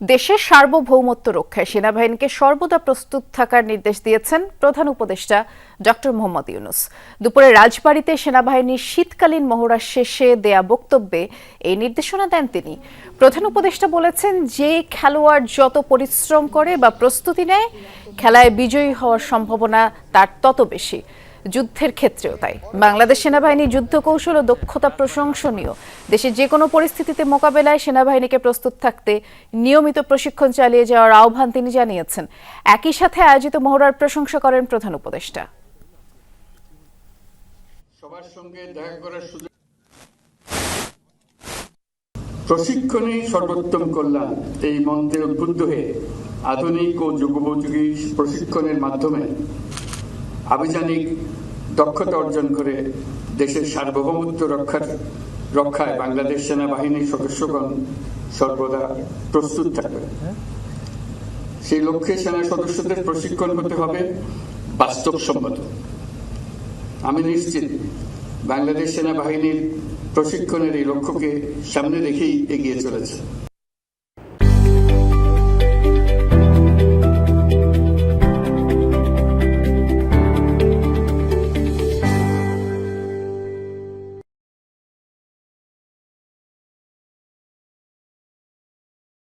দেশের সার্বভৌমত্ব রক্ষায় সেনাবাহিনীকে সর্বদা প্রস্তুত থাকার নির্দেশ দিয়েছেন প্রধান উপদেষ্টা ডক্টর মোহাম্মদ ইউনুস। দুপুরে রাজবাড়িতে সেনাবাহিনীর শীতকালীন মহড়া শেষে দেয়া বক্তব্যে এই নির্দেশনা দেন তিনি। প্রধান উপদেষ্টা বলেছেন যে খেলোয়াড় যত পরিশ্রম করে বা প্রস্তুতি নেয়, খেলায় বিজয়ী হওয়ার সম্ভাবনা তার তত বেশি। যুদ্ধের ক্ষেত্রেও তাই। বাংলাদেশ সেনাবাহিনীর যুদ্ধ কৌশল ও দক্ষতা প্রশংসনীয়। দেশের যে কোনো পরিস্থিতিতে মোকাবেলায় সেনাবাহিনীকে প্রস্তুত থাকতে নিয়মিত প্রশিক্ষণ চালিয়ে যাওয়ার আহ্বান তিনি জানিয়েছেন। একই সাথে আয়োজিত মহড়ার প্রশংসা করেন প্রধান উপদেষ্টা। সবার সঙ্গে দেখা করার সুযোগ প্রশিক্ষণে সর্বোত্তম কল্যাণ। এই মন্ত্রে উদ্বুদ্ধ হয়ে আধুনিক ও যুগোপযোগী প্রশিক্ষণের মাধ্যমে আভিযানিক দক্ষতা অর্জন করে দেশের সার্বভৌমত্ব রক্ষার রক্ষায় বাংলাদেশ সেনাবাহিনীর সদস্যগণ সর্বদা প্রস্তুত থাকবে। সেই লক্ষ্যে সেনা সদস্যদের প্রশিক্ষণ হতে হবে বাস্তবসম্মত। আমি নিশ্চিত বাংলাদেশ সেনাবাহিনীর প্রশিক্ষণের এই লক্ষ্যকে সামনে রেখেই এগিয়ে চলেছে।